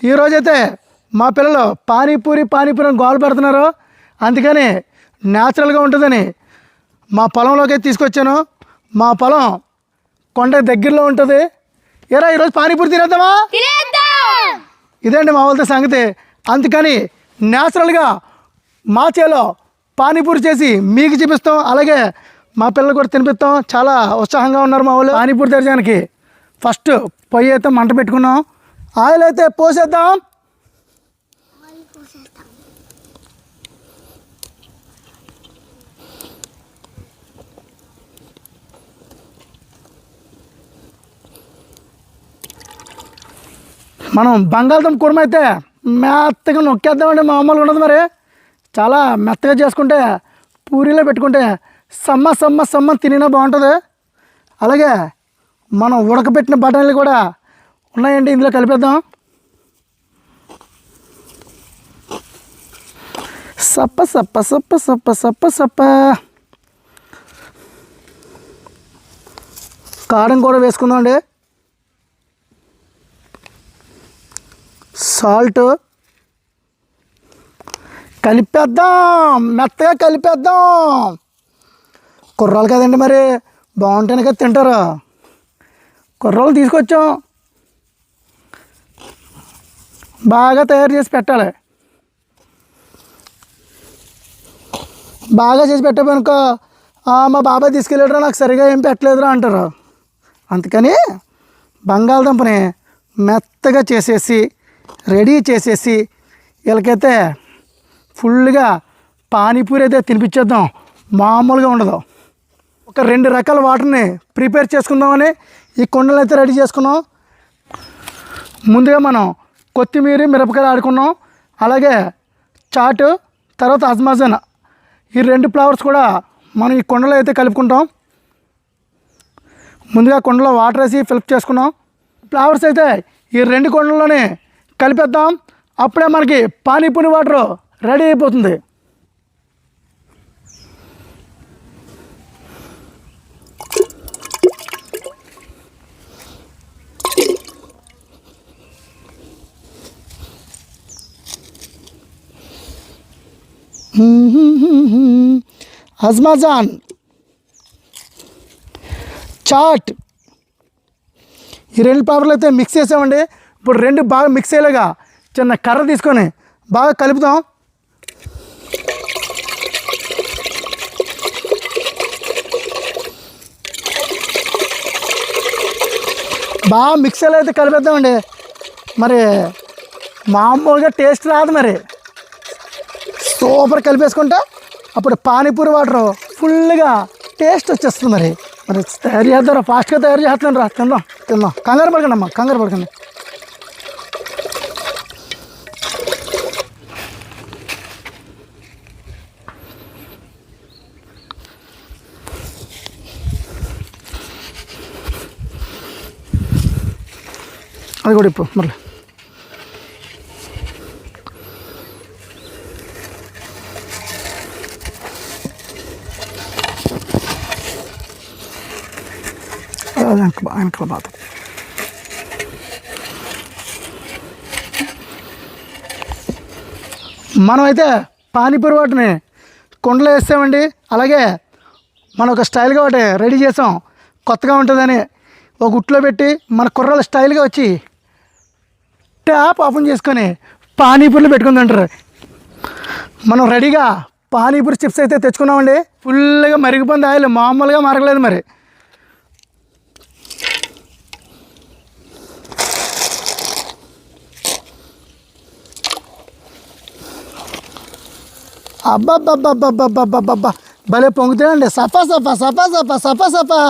ఈరోజైతే మా పిల్లలు పానీపూరి పానీపూరి అని గోలు పెడుతున్నారు. అందుకని న్యాచురల్గా ఉంటుందని మా పొలంలోకి తీసుకొచ్చాను. మా పొలం కొండ దగ్గరలో ఉంటుంది. ఏరా ఈరోజు పానీపూరి తినేద్దామా? ఇదండి మా వాళ్ళతో సంగతి? అందుకని న్యాచురల్గా మా చేలో పానీపూరి చేసి మీకు చూపిస్తాం. అలాగే మా పిల్లలు కూడా తినిపిస్తాం. చాలా ఉత్సాహంగా ఉన్నారు మా వాళ్ళు. పానీపూరి తెరచడానికి ఫస్ట్ పొయ్యి అయితే మంట పెట్టుకున్నాం. ఆయిల్ అయితే పోసేద్దాం. మనం బంగాళదుంప కుర్మ అయితే మెత్తగా నొక్కేద్దామండి. మామూలుగా ఉండదు మరి. చాలా మెత్తగా చేసుకుంటే పూరీలో పెట్టుకుంటే సమ్మ సమ్మ సమ్మ తినినా బాగుంటుంది. అలాగే మనం ఉడకబెట్టిన బఠానీలు కూడా ఉన్నాయండి. ఇందులో కలిపేద్దాం. సప్ప సప్ప సప్ప సప్ప సప్ప సప్ప. కారం కూడా వేసుకుందాం అండి సాల్ట్ కలిపేద్దాం మెత్తగా కలిపేద్దాం. కుర్రాలు కదండి మరి బాగుంటేనే కదా తింటారు. కుర్రాలు తీసుకొచ్చాం. బాగా తయారు చేసి పెట్టాలి. బాగా చేసి పెట్టామనుకో మా బాబాయ్ తీసుకెళ్ళాడురా నాకు సరిగా ఏం పెట్టలేదురా అంటారు. అందుకని బంగాళదుంపని మెత్తగా చేసేసి రెడీ చేసేసి వీళ్ళకైతే ఫుల్గా పానీపూరి అయితే తినిపించేద్దాం. మామూలుగా ఉండదు. ఒక రెండు రకాల వాటర్ని ప్రిపేర్ చేసుకుందామని ఈ కుండలు అయితే రెడీ చేసుకున్నాం. ముందుగా మనం కొత్తిమీర మిరపకాయలు ఆడుకున్నాం. అలాగే చాటు తర్వాత అజ్మాజన్. ఈ రెండు ఫ్లవర్స్ కూడా మనం ఈ కుండలో అయితే కలుపుకుంటాం. ముందుగా కుండలో వాటర్ వేసి ఫిల్ప్ చేసుకున్నాం. ఫ్లవర్స్ అయితే ఈ రెండు కుండల్లోనే కలిపేద్దాం. అప్పుడే మనకి పానీపూరి వాటర్ రెడీ అయిపోతుంది. అజ్మాజాన్ చాట్. ఈ రెండు పేపర్లు అయితే మిక్స్ చేసామండి. ఇప్పుడు రెండు బాగా మిక్స్ అయ్యేలాగా చిన్న కర్ర తీసుకొని బాగా కలుపుతాం. బాగా మిక్స్ అయితే కలిపేద్దామండి. మరి మామూలుగా టేస్ట్ రాదు మరి. సూపర్ కలిపేసుకుంటే అప్పుడు పానీపూరి వాటర్ ఫుల్గా టేస్ట్ వచ్చేస్తుంది మరి. మరి తయారు చేద్దాం ఫాస్ట్గా తయారు చేస్తున్నాను రా తిందాం తిందాం కంగారు పడకండి అమ్మ కంగారు పడకండి. అది కూడా ఇప్పుడు మరలా. వెనక వెనకల బాధ మనమైతే పానీపూరి వాటిని కుండలో వేస్తామండి. అలాగే మనం ఒక స్టైల్గా ఒకటి రెడీ చేసాం. కొత్తగా ఉంటుందని ఒక గుట్లో పెట్టి మన కుర్రాలు స్టైల్గా వచ్చి ట్యాప్ ఓపెన్ చేసుకొని పానీపూరిలో పెట్టుకుందంటారు మనం రెడీగా పానీపూరి చిప్స్ అయితే తెచ్చుకున్నామండి. ఫుల్గా మరిగిపోయింది ఆయిల్ మామూలుగా మరగలేదు మరి. అబ్బబ్బబ్బబ్బబ్బబ్బబ్బబ్బా భలే పొంగుతాయండి. సఫా సఫా సఫా సఫా సఫా సఫా.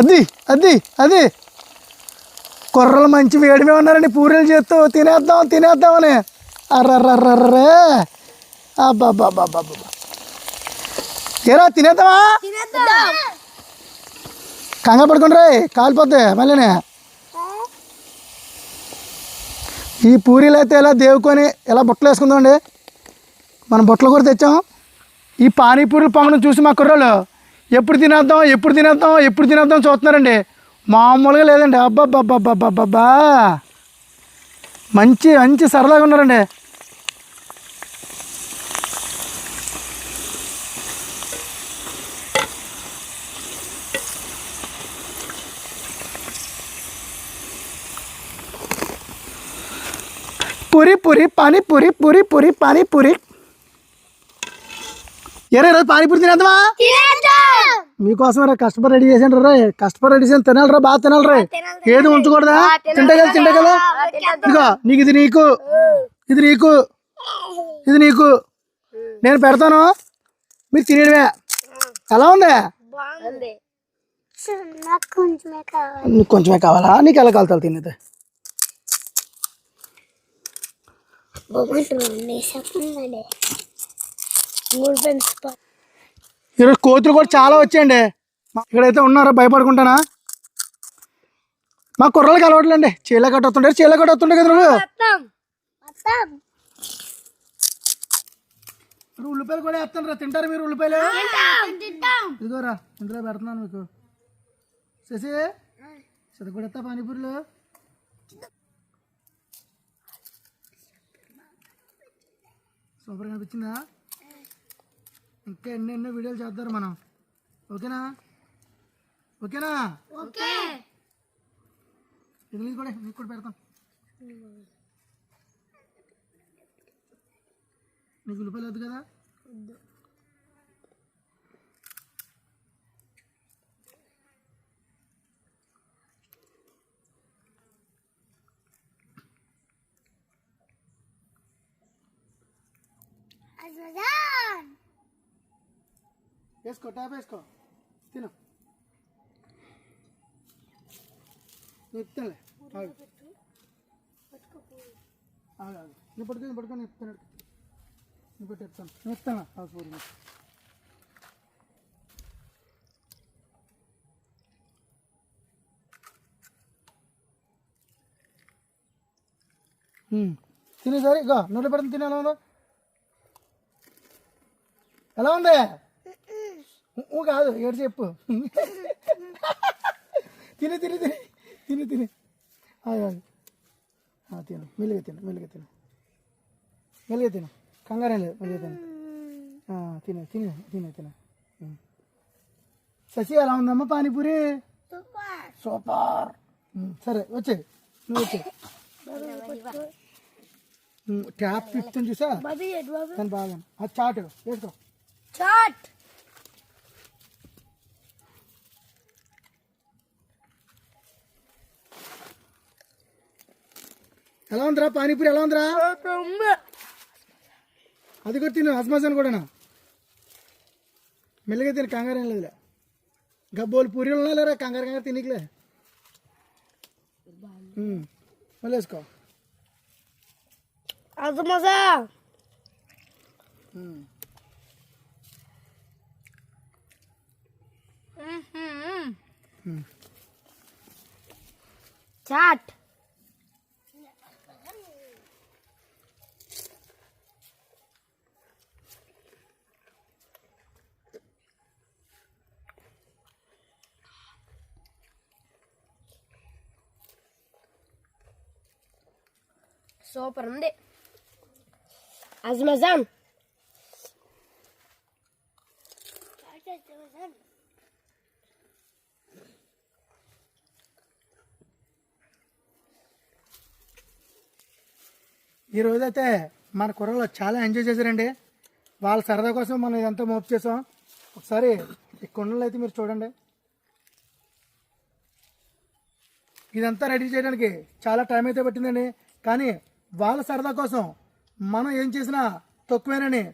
అది అది అది. కుర్రలు మంచి వేడిమే ఉన్నారండి. పూరీలు చేస్తూ తినేద్దాం తినేద్దామని. అర్రర్రర్రర్రే. అబ్బబ్బబ్బబ్బబ్బా. ఏరా తినేద్దామా? రే కాలిపోద్ది మళ్ళీనే. ఈ పూరీలు అయితే ఇలా దేవుకొని ఇలా బుట్టలు వేసుకుందామండి? మనం బుట్టలు కూడా తెచ్చాం. ఈ పానీపూరీలు పొంగడం చూసి మా కుర్రోళ్ళు ఎప్పుడు తినేద్దాం ఎప్పుడు తినేద్దాం ఎప్పుడు తినేద్దాం చూస్తున్నారండి. మామూలుగా లేదండి. అబ్బాబ్బాబ్బాబ్బాబ్బా మంచి మంచి సరదాగా ఉన్నారండి. పూరి పూరి పానీపూరి పూరి పూరి పానీపూరి ఎరే రోజు పానీపూరి తినేద్దామా? మీకోసం రా కష్టపడి రెడీ చేసాను రా. కష్టపడి రెడీ చేసాను తినాలి రా బాగా తినాలి రా. ఏది ఉంచకూడదా? తింటే కదా తింటే కదా? ఇదిగో నీకు ఇది నీకు. ఇది నీకు. ఇది నీకు. నేను పెడతాను. మీరు తినేయడమే. ఎలా ఉంది? బాగుంది. నాకు కొంచెమే కావాలి? నీకు కొంచెమే కావాలా నీకు ఎలా కలుతాలు తినేది మూడు ఫ్రెండ్స్ ఈరోజు కోతులు కూడా చాలా వచ్చాయండి. ఇక్కడైతే ఉన్నారా? భయపడుకుంటానా? మా కుర్రలకి అలవాట్లండి. చీల కట్ట వస్తుంటారు చీల కట్ట వస్తుండే కదా నువ్వు? ఉల్లిపాయలు కూడా వేస్తాను రా. తింటారు మీరు ఉల్లిపాయలు? తింటాం ఇదిగోరా ఇందులో పెడుతున్నాను మీకు. శశి ఎత్తా పానీపూరిలో. సూపర్ అనిపించిందా? ఇంకా ఎన్నో ఎన్నో వీడియోలు చేద్దారు మనం. ఓకేనా? ఓకేనా? ఓకే. నీకు కూడా నీకు కూడా పెడతాం. నీకు ఉల్లిపాయలు వద్దు కదా? వేసుకో ట్యాప్ వేసుకో. తిను. చెప్తానులే ఆగు. ఆగు ఆగు. నువ్వు పట్టుకొని పట్టుకొని చెప్తాను నువ్వు పెట్టి చెప్తాను నేను చెప్తాను ఆగు పూరి నీకు. తినే సరే ఇగో నూనె పడుతుంది తినే ఎలా ఉందో ఎలా ఉంది? ఊ- ఊ కాదు ఏడు చెప్పు తిని తిని తిని తిని తిని ఆగు, ఆగు. ఆ, తిను మెల్లిగా తిను మెల్లిగా తిను మెల్లిగా తిను కంగారేం లేదు మెల్లిగా తిను ఆ, తిను తిను తిను తిను ఉమ్. శశి ఎలా ఉందమ్మా పానీపూరి సూపర్ ఉమ్, సరే వచ్చే నువ్వు వచ్చే ట్యాప్ ఇస్తాను చూసా బాబీ బాబీ దాని బాగా అది చాటు వేసుకో చాట్ ఎలా ఉందిరా పానీపూరి ఎలా ఉందిరా అది కూడా తిను అస్మాసాన్ కూడానా మెల్లగా తిను కంగారు ఏం లేదులే గబ్బోలు పూరీలు ఉన్నాయి లేరా కంగారు కంగారు తినీకులే ఉమ్, మళ్ళీ వేసుకో అది మజా ఉమ్. ఉమ్. చాట్ సూపర్ ఉంది. అజ్మజాన్. ఈ రోజైతే మన కుర్రలో చాలా ఎంజాయ్ చేశారండి. వాళ్ళ సరదా కోసం మనం ఇదంతా మోపు చేసాం. ఒకసారి ఈ కుండలు అయితే మీరు చూడండి. ఇదంతా రెడీ చేయడానికి చాలా టైం అయితే పట్టిందండి. కానీ వాళ్ళ సరదా కోసం మనం ఏం చేసినా తక్కువేనని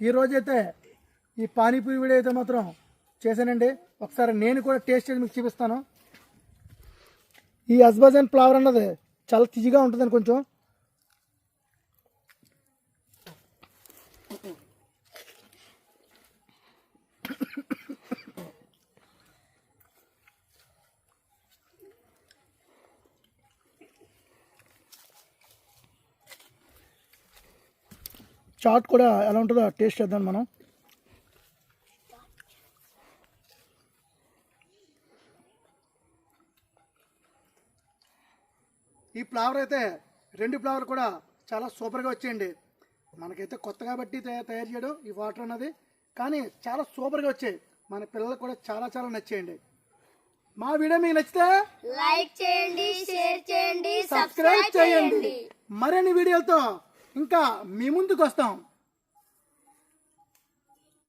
ఈరోజైతే ఈ పానీపూరి వీడియో అయితే మాత్రం చేశానండి. ఒకసారి నేను కూడా టేస్ట్ చేసి మీకు చూపిస్తాను. ఈ అజ్బాజన్ ఫ్లవర్ అన్నది చాలా తిజిగా ఉంటుందండి కొంచెం చాట్ కూడా ఎలా ఉంటుందో టేస్ట్ చేద్దాం మనం. ఈ ఫ్లేవర్ అయితే రెండు ఫ్లేవర్ కూడా చాలా సూపర్గా వచ్చాయండి. మనకైతే కొత్త కాబట్టి తయా- తయారు చేయడం ఈ వాటర్ అన్నది. కానీ చాలా సూపర్గా వచ్చాయి. మన పిల్లలకు కూడా చాలా చాలా నచ్చేయండి. మా వీడియో మీకు నచ్చితే లైక్ చేయండి షేర్ చేయండి సబ్స్క్రైబ్ చేయండి. మరిన్ని వీడియోలతో ఇంకా మీ ముందుకు వస్తాం